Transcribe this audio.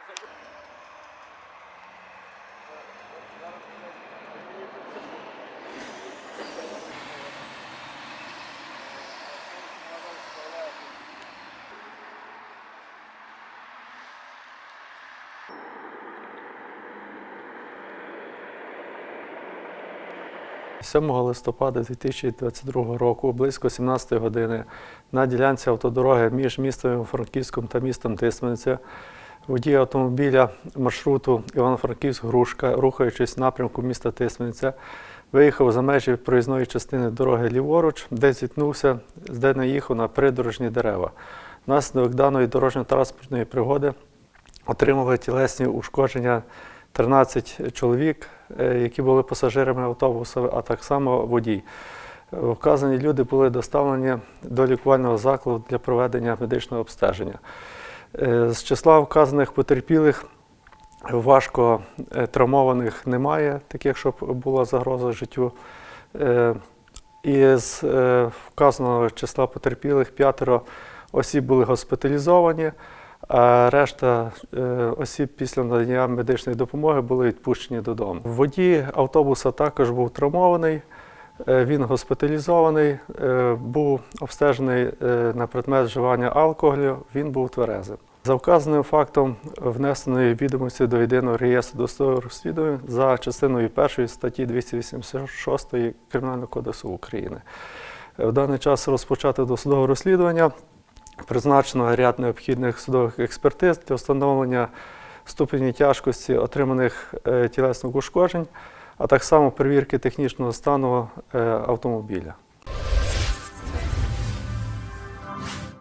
– 7 листопада 2022 року, близько 17 години, на ділянці автодороги між містом Франківськом та містом Тисмениця водій автомобіля маршруту Івано-Франківськ-Грушка, рухаючись в напрямку міста Тисмениця, виїхав за межі проїзної частини дороги ліворуч, де зіткнувся, де наїхав на придорожні дерева. Внаслідок даної дорожньо-транспортної пригоди отримали тілесні ушкодження 13 чоловік, е, які були пасажирами автобусу, а так само водій. Вказані люди були доставлені до лікувального закладу для проведення медичного обстеження. Е, З числа вказаних потерпілих важко е, травмованих немає, таких, щоб була загроза життю. Е, І з вказаного числа потерпілих п'ятеро осіб були госпіталізовані, а решта осіб після надання медичної допомоги були відпущені додому. Водій автобуса також був травмований. Е, Він госпіталізований, е, був обстежений е, на предмет вживання алкоголю, він був тверезим. За вказаним фактом внесеної відомості до єдиного реєстру досудових розслідувань за частиною 1 статті 286 Кримінального кодексу України. В даний час розпочато досудове розслідування. Призначено ряд необхідних судових експертиз для встановлення ступені тяжкості отриманих тілесних ушкоджень, а так само перевірки технічного стану е, автомобіля.